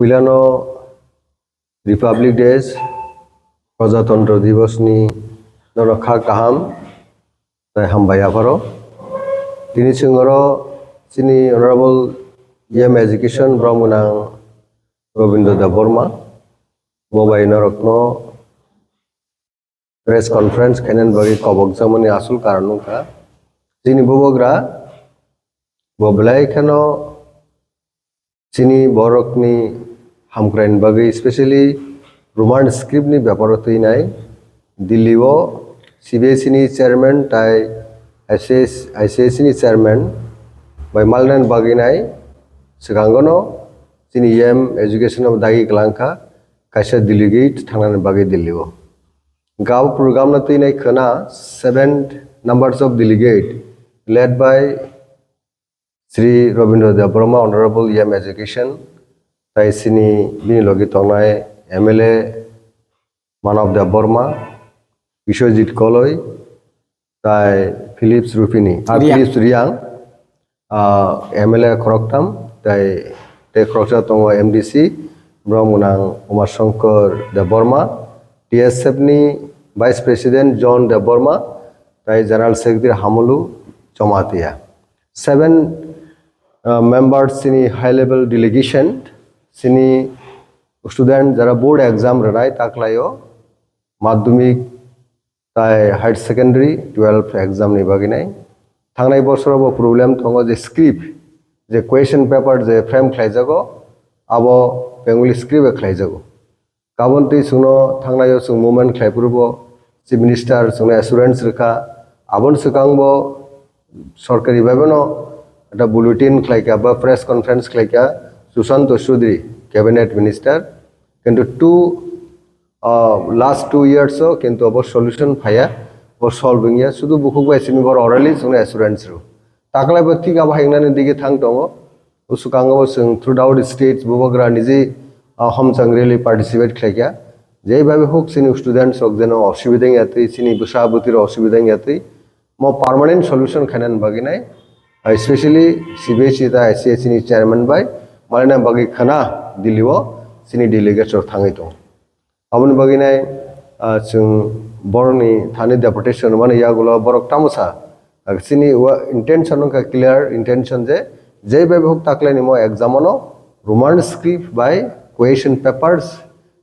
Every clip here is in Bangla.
Pilano Republic Days প্রজাতন্ত্র দিবসনি নরখা কাহাম তাই হামবাই আফারো তিনি সিংহর চিনি অনারেবল ইএম এডুকেশন ব্রহ্মনাং রবীন্দ্র দেব বর্মা মোবাই নরত্ন প্রেস কনফারেন্স খেনেন বাকি কবক জামনি আসল কারণ কা যিনি বুবগ্রা ববলাই খেন চিনি বরকনি હામકરાઈન બગે સ્પેશિયલી રોમાન સ્ક્રિપ્ટની બેપાર एस सी દિલ્હીઓ સીબીએસસીની ચેરમેન તાય આઈસીએસ આઈસીએસસીની ચેરમેન બાય માલનાન બગીનાય सिगांगनो जोंनि एम एजुकेशनाव दागि गलांखा दिल्ली दिल्लीगै थांनानै बागै दिल्लीआव गाव प्रोग्रामना थैनाय खोना seven members of get led by Shri Rabindra Dev Brahma honourable M education Sini bini logi tongnai MLA Manav Dev Burma Bishwajit Koloi tai Philips Rufini ah, Riang. Philips Riang uh, MLA Khoroktam tai te Khorokta tongo MDC Brahmunang Umar Shankar Dev Burma TSF ni Vice President John Dev Burma তাই general secretary হামলু Jamatia seven members সিনি হাই লেভেল ডিলিগেশন সিনি স্টুডেন্ট যারা বোর্ড এক্সাম রানায় তাকলাইও মাধ্যমিক তাই হায়ার সেকেন্ডারি টুয়েলভ এক্সাম নিবাগি নাই थांनाय बोसोरावबो प्रब्लेम दङ जे स्क्रिप्ट जे कुवेशन पेपार जे फ्रेम खालायजागौ आबो बेंगलि स्क्रिप्ट खालायजागौ गाबोन दै सोंनो थांनायाव जों मुभमेन्ट खालायफोरबो चिफ मिनिस्टार जोंनो एसुरेन्स रोखा आबोन सिगांबो सरकारि भाबेनो এটা বুলেটিন খাইকা বা প্রেস কনফারেন্স খাইকা Sushant Shudri, cabinet minister, কিন্তু two uh, last two years so কিন্তু about solution phaya or solving ya শুধু বুকুক বাই সিমি বর অরালি সুনে অ্যাসুরেন্স রু তাকলা ব্যক্তি গা ভাইনানে দিকে থাং দङ উসুকাঙ্গ সং থ্রু ডাউট স্টেটস বুবগ্রা নিজে হম চাংরেলি পার্টিসিপেট খেলাইয়া যেইভাবে হোক সিনি স্টুডেন্টস হোক যেন অসুবিধা ইয়াতে সিনি বুসাহাবতির অসুবিধা ইয়াতে ম পার্মানেন্ট সলিউশন খানান বাগিনাই স্পেশালি সিবিএসসি তা এসিএসসি চেয়ারম্যান বাই। 말이나 바기 카나 딜리워 시니 딜리게처 탕이동 아버니 바기네 아증 বরনি থানি ডেপুটেশন মানে ইয়াগুলো বরক তামোসা চিনি ইন্টেনশন ক্লিয়ার ইন্টেনশন যে যেইভাবে হোক তাকলে নিম এক্সামনো রোমান স্ক্রিপ্ট বাই কোয়েশন পেপার্স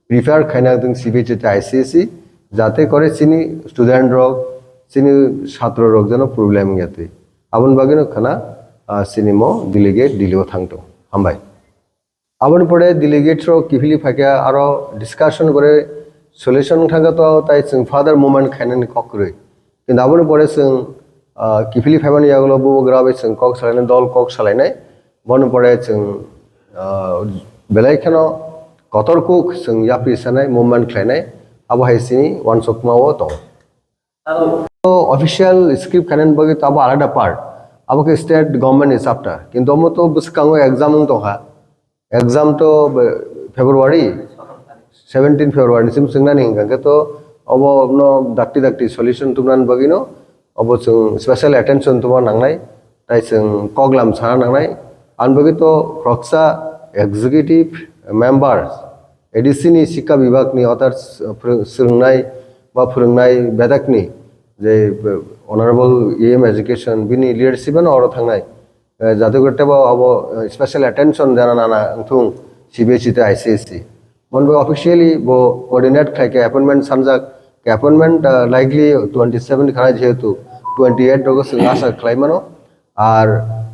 প্রিপেয়ার খাইনা দিন সিবিএসিতে আইসিএসি যাতে করে চিনি স্টুডেন্ট রোগ চিনি ছাত্র রোগ যেন প্রবলেম গেতে। আবন বাগিনো খানা সিনিমো দিলিগে দিলেও থাকতো হামবাই। આવણ પડે દિલિગેટ્સો કિફલી ફાક્યા আরও ডিসকাশন করে সলিউশন থাকা তো, তাই সিং ফাদার মোমেন্ট খাইনানি কক রই। কিন্তু আবার পরে সিং কিফলি ফাইমানি যাগুলো বউ গ্রাবে সিং কক সালাইনাই, দল কক সালাইনাই। বন পরে সিং বেলাইখান কতরকুক সিং ইয়াপি সানাই মোমেন্ট খাইনাই। আবু হাইসিনি, ওয়ান সকমাও তো। অফিসিয়াল স্ক্রিপ্ট খানেন বগে তো আবার আলাদা পার্ট আবাকে স্টেট গভর্নমেন্ট হিসাবটা কিন্তু আমার তো বুঝকাঙ্গ এক্সাম তো হ্যাঁ एग्जाम तो फेब्रुवारी सेवेंटीन फेब्रुवारी सिम सोंनानै हिंगांखो तो अब न दाक्ति दाक्ति सलिउशन तुमनान बगिनो अब जों स्पेशल एटेनसन तुमा नांनाय ताइ जों कगलाम साना नांनाय आन बगि तो प्रक्सा एग्जिकिउटिभ मेम्बार्स एडिसिनि शिक्षा विभागनि अर्थात सोलोंनाय बा फोरोंनाय बेदाकनि जे अनारेबल इएम एजुकेशन बिनि लिडारशिपआनो अराव थांनाय যাতে করতে বা अब स्पेशल अटेंशन जाना नाना थुं सीबीएसई ते आईसीएसई मन बे ऑफिशियली वो कोऑर्डिनेट खाय के अपॉइंटमेंट सानजाक के अपॉइंटमेंट लाइकली 27 खाना जेहेतु 28 रगो जों आशा खालायमानो আর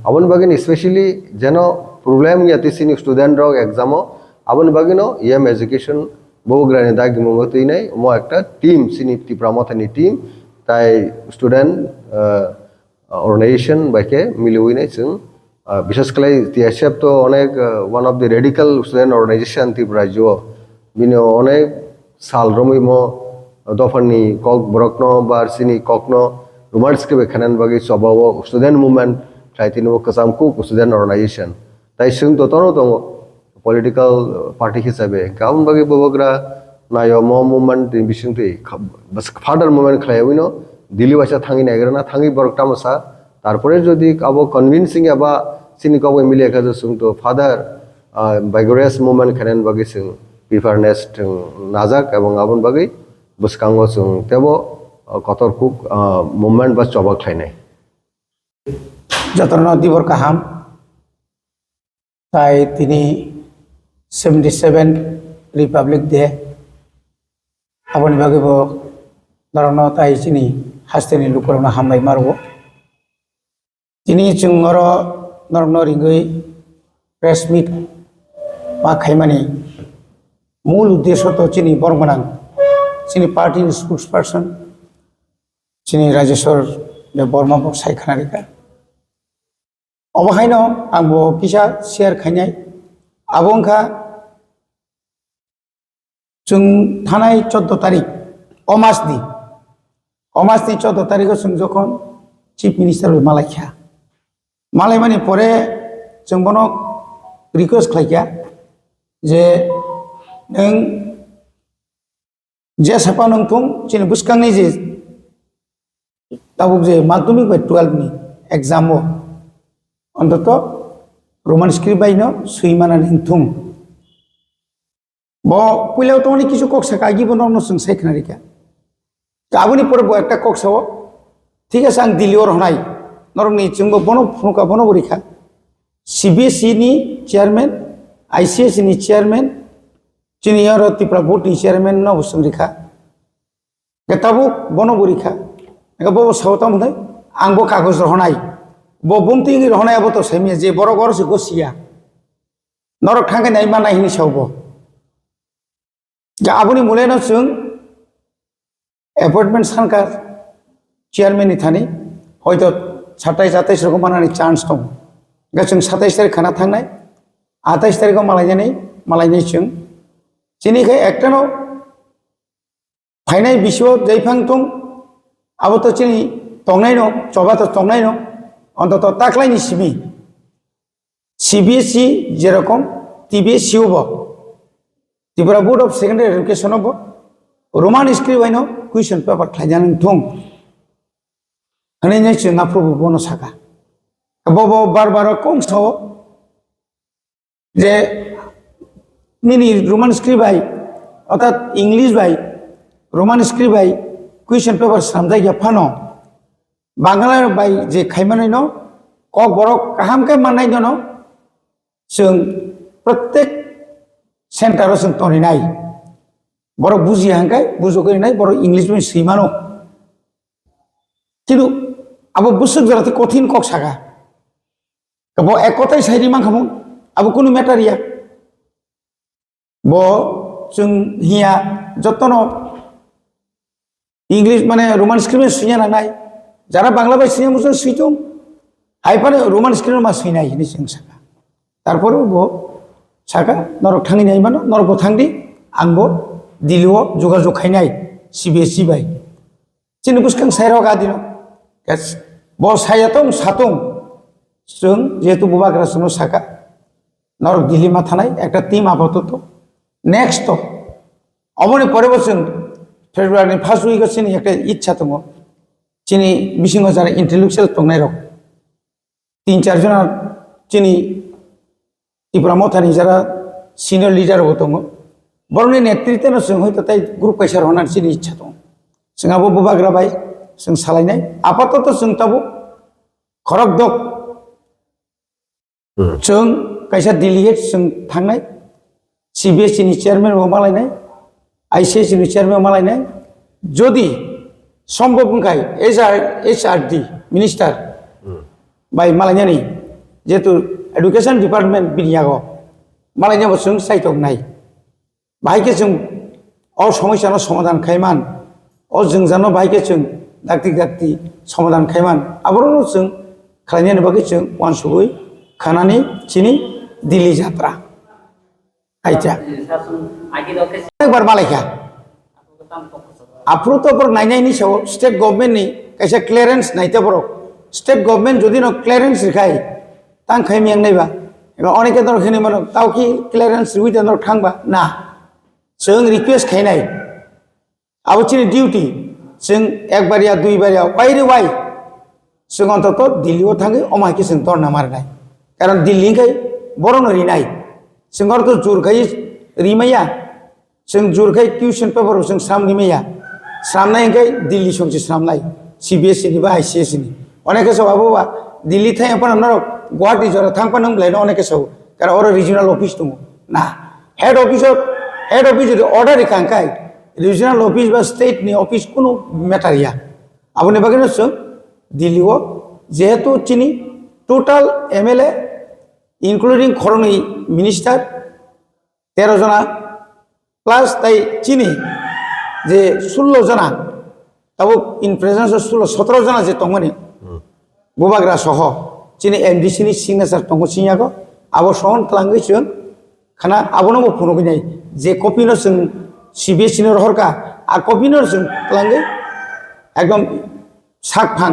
আবন বাগিন স্পেশালি যেন প্রবলেম ইয়াতিসিনি স্টুডেন্ট রগ এক্সামও আবন বাগিনো ইএম এডুকেশন বউগ্রানি দাগি মঙ্গতই নাই ম একটা টিম সিনি টিপ্রামথানি টিম তাই student organization by ke miliwine chung বিশেষ করে টিএসএফ তো অনেক one of the radical student organization তি রাজ্য বিনে অনেক সাল রমিম, দফানি, কক ব্রকন বারসিনি ককন রুমার্স কে বেখানেন বাগি সবাব স্টুডেন্ট মুভমেন্ট ট্রাই তিন কসাম কুক স্টুডেন্ট অর্গানাইজেশন তাই সিং তো তনো তো পলিটিক্যাল পার্টি হিসাবে। কাউন বাগি ববগ্রা নায় ম মুভমেন্ট বিসিং তুই ফার্দার মুভমেন্ট খালায় উইনো। 딜리와샤 탕이나 에그라나 탕이 버럭 타마사 তারপরে যদি কাবো কনভিনসিং এবা সিনি কাবো মিলে একাজ সুং তো ফাদার বাইগোরিয়াস মোমেন্ট খেনেন বাকি সুং প্রিফারনেস নাজাক এবং আবন বাকি বুসকাঙ্গ সুং। তেব কতর কুক মোমেন্ট বা চবাক খাই নাই। যতন দিবর কাহাম, তাই তিনি সেভেন্টি সেভেন রিপাবলিক ডে আপনি ভাবিব ধরন তাই চিনি। হাস্তেনি লুকরণ হামবাই মারব তিনি চুঙ্গর নরন রিঙ্গই প্রেস মিট মা খাইমানি মূল উদ্দেশ্য তো চিনি বরগনাং চিনি পার্টির স্পোর্টস পার্সন চিনি রাজেশ্বর বর্মা সাইখানারিকা अबहायनो आंबो किसा शेयार खायनाय आबंखा जों थानाय चौदह तारिख अमासनि अमासनि चौदह तारिखआव जों जखन चिफ मिनिस्टार मालायखा मालाय माने परे जों बनो रिकुवेस्ट खालायखा जे नों जे साफा नोंथुं जेन बुसखांनि जे दाबुक जे माध्यमिक बाय टुवेल्भनि एग्जामाव অন্তত রোমান স্ক্রিপ্ট বাইন সৈমানা নিথুম ব পইলাও তো অনেক কিছু কক্সা কাগিব নরম সং সাইখানারিকা গাবনি পরে ব একটা কক্সাও ঠিক আছে আং দিল্লিওর হনাই। নরমনি जोंबो বন, ফুনকা বন বরিখা সিবিএসই নি চেয়ারম্যান আইসিএস নি চেয়ারম্যান চিনিয়র ত্রিপুরা বোর্ডনি চেয়ারম্যান ন বসং রেখা গেতাবো বন বরিখা গব সাউতাম হই আংবো কাগজ রহনাই bo bumting ri honai abo to semia je boro gor se gosia norok thangke nai mana hini saubo appointment সানকার চেয়ারম্যানই থানি হয়তো সাতাইশ আঠাইশ রকম বানানি চান্স দं गा जों साताइस तारिख खाना थांनाय आठाइस तारिखआव मालायनानै मालायनाय जों दिनैखाय एकटानाव फायनाय बिसुआव जायफां दं आबोथ' दिनै तंनाय दं जबाथ' तंनाय दं অন্তত তাকলাইনি সিবি সিবিএসই যেরকম টিবিএসসিও ব Tripura board of secondary education ব রোমান স্ক্রিপ্ট আইন कुइसन पेपर खाइजानो थुं हनै जोंना प्रभु बनो साखा बब बार बार कंस যে নিনি রোমান স্ক্রিপ্টাই অর্থাৎ ইংলিশ বাই রোমান স্ক্রিপ্টাই কুইশন পেপার সামজাই ফানো বাংলার বাই যে খাইমানাই ন কক বড় কাহামকে মাননাই জন जों প্রত্যেক সেন্টারও जों তনিনাই বড় বুঝি হাঙ্কায়, বুঝো করি নাই, বড় ইংলিশ বই সীমানো কিন্তু আবু বুঝতে জেলাতে কঠিন কক সাকা ব এক কথাই সাইরি মা খামুন আবু কোনো ম্যাটার ইয়া। ব চুং হিয়া, যত্ন ইংলিশ মানে রোমান স্ক্রিনে শুইয়া না নাই। যারা বাংলা ভাই সিনেমা বুঝলেন শুইতুম হাইফানে রোমান স্ক্রিনের মা সুই নাই নিশ্চিং শাখা। তারপরেও ব সাকা নরক ঠাঙি নাই মানো, নরক থাংদি আংবো দিলেও যোগাযোগ খাইনাই সিবিএ সিবাই। চিনি গুসখাं साइराव गादिनो गास बसायातों सातों जों যেহেতু बुबाग्रा सोनो সাকা নরক দিলিমা থানায় একটা টিম আপাতত নেক্সট অমনে পরে বসেন ফেব্রুয়ারি ফার্স্ট উইক চিনি একটা ইচ্ছা তঙ চিনি বিশিঙ্গ যারা ইন্টেলেকচুয়াল তো নাই রক তিন চারজন চিনি ত্রিপুরা মথানি যারা সিনিয়র লিডার তঙ बर'नि नेतृत्वनो जों हयथ' ताइ ग्रुप कायसार होनानै जोंनि इच्छा दं जोंहाबो बुबाग्रा बाय जों सालायनाय आपातत जों ताबो खरक दक जों कायसा दिल्लीयाव जों थांनाय सिबिएसइनि चेयारमेन मालायनाय आइसिएसइनि चेयारमेन मालायनाय যদি সম্ভব ओंखाय H R H R D minister bye मालायनानै जिहेतु एडुकेशन डिपार्टमेन्ट बिनियागाव मालायनायाव जों साइटक नाय बाहायके जों अ समस्यानो समाधान खायमान अ जों जानो बाहायके जों दाक्ति दाक्ति समाधान खायमान आबाराव जों खालायनायनि बागै जों वानसुगै खानानै चिनि दिल्ली जात्रा आइथिया একবার মালাইকা আপ্রুত পর নাইনাইনি সাও স্টেট গভর্নমেন্টনি কাইসা ক্লিয়ারেন্স নাইতে বড় স্টেট গভর্নমেন্ট যদি ন ক্লিয়ারেন্স রেখাই তাং খাইমিয়াং নাইবা এবার অনেকে ধর খেনে মানে তাও কি ক্লিয়ারেন্স উইথ ধর থাংবা না जों रिकुवेस्ट खायनाय आबोचिनि डिउटि जों एकबारिया दुइबारिया बायरे वाय जों अन्तत दिल्लीयाव थाङो अमाखि जों दरना मारनाय कारण दिल्लीनिखाय बर' नरिनाय जों आरो जुरखायै रिमाया जों जुरखाय टिउसन पेपाराव जों स्राम रिमाया स्रामनाय ओंखाय दिल्ली संसि स्रामनाय सिबिएसइ नि बा आइसिएसइ नि अनेक सौ आबोबा दिल्ली थाइ अपन हमना गुवाहाटी जरा थांपा नों ब्लाइनो अनेक सौ कारण अर रिजनल अफिस दङ ना हेड হেড অফিস যদি অর্ডারই কাঙ্কায় রিজনাল অফিস বা স্টেট নিয়ে অফিস কোনো ম্যাটার ইয়া। আপনি বাকি নিচ্ছ দিল্লিও যেহেতু চিনি টোটাল এমএলএ ইনক্লুডিং খরণী মিনিস্টার তেরো জনা প্লাস তাই চিনি যে ষোলো জনা, তাও ইন প্রেজেন্স অফ ষোলো, সতেরো জনা যে তঙ্গনি গোবাগ্রা সহ, চিনি এমডিসি সিগনেচার তঙ্গ সিং আগ, আবো সহন তালাঙ্গিছন খানা আবনবো ফোনগিনাই যে কপিনসন সিবিএসিনের হরকা আর কপিনসন তাহলে একদম সাক ফাং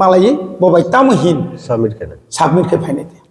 মালাই ববাই তামহিন সাবমিট কে সাবমিট কে ফাইনাইতে।